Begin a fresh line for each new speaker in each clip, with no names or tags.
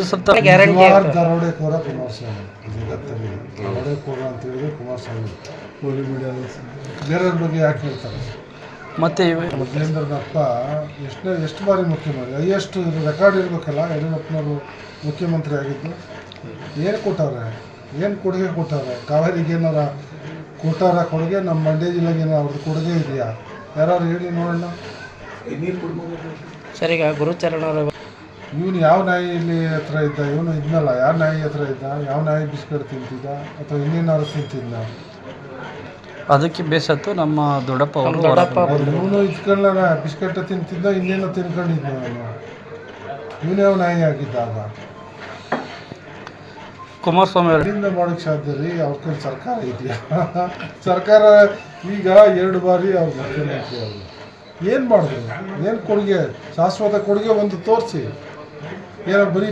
ನಿಜವಾದ ದರೋಡೆಕೋರ ಕುಮಾರಸ್ವಾಮಿ ಜಗತ್ತಲ್ಲಿ. ದರೋಡೆಕೋರ ಅಂತ ಹೇಳಿದ್ರೆ ಕುಮಾರಸ್ವಾಮಿ. ಕೋಲಿ ಮೀಡಿಯಾ ಬೇರೆಯವ್ರ ಬಗ್ಗೆ ಯಾಕೆ ಹೇಳ್ತಾರೆ?
ಮತ್ತೆ ಇವೆ-
ಮೊದಲೇಂದ್ರನಪ್ಪ ಎಷ್ಟನೇ ಎಷ್ಟು ಬಾರಿ ಮುಖ್ಯಮಂತ್ರಿ ಹೈಯೆಸ್ಟ್ ರೆಕಾರ್ಡ್ ಇರಬೇಕಲ್ಲ ಯಡಿಯೂರಪ್ಪನವರು ಮುಖ್ಯಮಂತ್ರಿ ಆಗಿದ್ದು. ಏನು ಕೊಟ್ಟವ್ರೆ? ಏನು ಕೊಡುಗೆ ಕೊಟ್ಟವ್ರೆ? ಕಾವೇರಿಗೆ ಏನಾರ ಕೊಟ್ಟಾರ ಕೊಡುಗೆ? ನಮ್ಮ ಮಂಡ್ಯ ಜಿಲ್ಲೆಗೆ ಏನೋ ಅವ್ರದ್ದು ಕೊಡುಗೆ ಇದೆಯಾ? ಯಾರು ಹೇಳಿ ನೋಡೋಣ.
ಸರ್ ಈಗ ಗುರುಚರಣ ಅವರು
ಇವನು ಯಾವ ನಾಯಿ ಇಲ್ಲಿ ಹತ್ರ ಇದ್ದ? ಇವನು ಇದ್ನಲ್ಲ ಯಾವ ನಾಯಿ ಹತ್ರ ಇದ್ದ? ಯಾವ ನಾಯಿ ಬಿಸ್ಕೆಟ್ ತಿಂತಿದ್ದ? ಅಥವಾ ಇನ್ನೇನಾದ್ರು ತಿಂತಿದ್ದ?
ಅದಕ್ಕೆ ಬೇಸತ್ತು ನಮ್ಮ ದೊಡ್ಡಪ್ಪ ಅವರು
ದೊಡ್ಡಪ್ಪ
ಇವನು ಇದ್ಕೊಳ್ಳ ಬಿಸ್ಕೆಟ್ ತಿಂತಿದ್ದ ಇನ್ನೇನೋ ತಿನ್ಕೊಂಡಿದ್ದ ಅವನು. ಇವನು ಯಾವ ನಾಯಿ ಆಗಿದ್ದಾಗ
ಕುಮಾರಸ್ವಾಮಿ ಅವರು.
ಎಲ್ಲಿಂದ ಮಾಡೋಕ್ಕೆ ಸಾಧ್ಯ ರೀ? ಅವ್ರ ಕೈ ಸರ್ಕಾರ ಇದೆಯಾ? ಸರ್ಕಾರ ಈಗ ಎರಡು ಬಾರಿ ಅವ್ರು ಮುಖ್ಯಮಂತ್ರಿ ಅವರು. ಏನು ಮಾಡಿದ್ರು ಏನು ಕೊಡುಗೆ? ಶಾಶ್ವತ ಕೊಡುಗೆ ಒಂದು ತೋರಿಸಿ. ಏನೋ ಬರೀ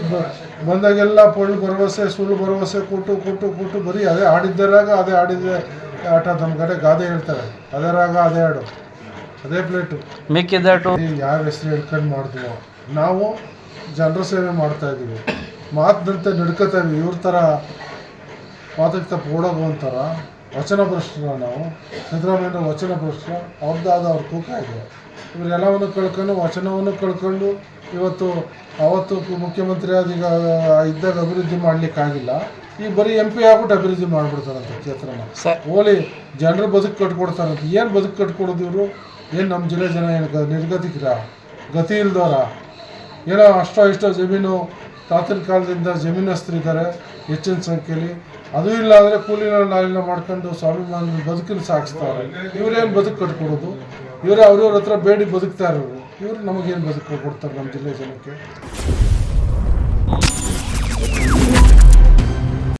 ಬಂದಾಗೆಲ್ಲ ಪೊಳ್ಳು ಭರವಸೆ ಸುಳ್ಳು ಭರವಸೆ ಕೊಟ್ಟು ಕೊಟ್ಟು ಕೊಟ್ಟು ಬರೀ ಅದೇ ಆಡಿದ್ದರಾಗ ಅದೇ ಆಡಿದ್ದೆ ಆಟ ನಮ್ಮ ಕಡೆ ಗಾದೆ ಹೇಳ್ತಾರೆ. ಅದೇ ರಾಗ ಅದೇ ಆಡು. ಅದೇ ಪ್ಲೇಟು.
ಮಿಕ್ಕಿದಾಟು
ಯಾವ ಹೆಸರು ಹೇಳ್ಕೊಂಡು ಮಾಡ್ತೀವೋ? ನಾವು ಜನರ ಸೇವೆ ಮಾಡ್ತಾ ಇದ್ದೀವಿ. ಮಾತಿನಂತೆ ನಡ್ಕೋತಾ ಇದ್ದೀವಿ. ಇವ್ರ ಥರ ಮಾತಕ್ಕೆ ತಪ್ಪು ಓಡೋಗೋ ಅಂತಾರ ವಚನ ಭ್ರಷ್ಟರ ನಾವು. ಸಿದ್ದರಾಮಯ್ಯ ವಚನ ಭ್ರಷ್ಟ ಅವ್ರದ್ದಾದ ಅವ್ರ ತೂಕ ಇದೆ. ಇವರೆಲ್ಲವನ್ನು ಕಳ್ಕೊಂಡು ವಚನವನ್ನು ಕಳ್ಕೊಂಡು ಇವತ್ತು ಅವತ್ತು ಕು- ಮುಖ್ಯಮಂತ್ರಿ ಆದ ಈಗ ಇದ್ದಾಗ ಅಭಿವೃದ್ಧಿ ಮಾಡಲಿಕ್ಕಾಗಿಲ್ಲ. ಈಗ ಬರೀ ಎಂ ಪಿ ಆಗ್ಬಿಟ್ಟು ಅಭಿವೃದ್ಧಿ ಮಾಡಿಬಿಡ್ತಾರಂತೆ ಕ್ಷೇತ್ರನ. ಓಲಿ ಜನರು ಬದುಕು ಕಟ್ಕೊಡ್ತಾರಂತ. ಏನು ಬದುಕು ಕಟ್ಕೊಡೋದು ಇವರು? ಏನು ನಮ್ಮ ಜಿಲ್ಲೆ ಜನ ಏನು ಗ- ನಿರ್ಗತಿಕರ? ಗತಿ ಇಲ್ದವರ? ಏನೋ ಅಷ್ಟೋ ಇಷ್ಟೋ ಜಮೀನು ತಾತನ ಕಾಲದಿಂದ ಜಮೀನಸ್ಥರಿದ್ದಾರೆ ಹೆಚ್ಚಿನ ಸಂಖ್ಯೆಯಲ್ಲಿ ಅದು ಇಲ್ಲ ಅಂದರೆ ಕೂಲಿನ ನಾಲಿನ ಮಾಡ್ಕೊಂಡು ಸ್ವಾಭಿಮಾನ ಬದುಕಿನ ಸಾಗಿಸ್ತಾರೆ. ಇವರೇನು ಬದುಕು ಕಟ್ಕೊಡೋದು? ಇವರೇ ಅವ್ರವ್ರ ಹತ್ರ ಬೇಡಿ ಬದುಕ್ತಾ ಇರೋರು. ಇವ್ರು ನಮಗೇನು ಬದುಕು ಕೊಡ್ತಾರೆ ನಮ್ಮ ಜಿಲ್ಲೆ ಜನಕ್ಕೆ?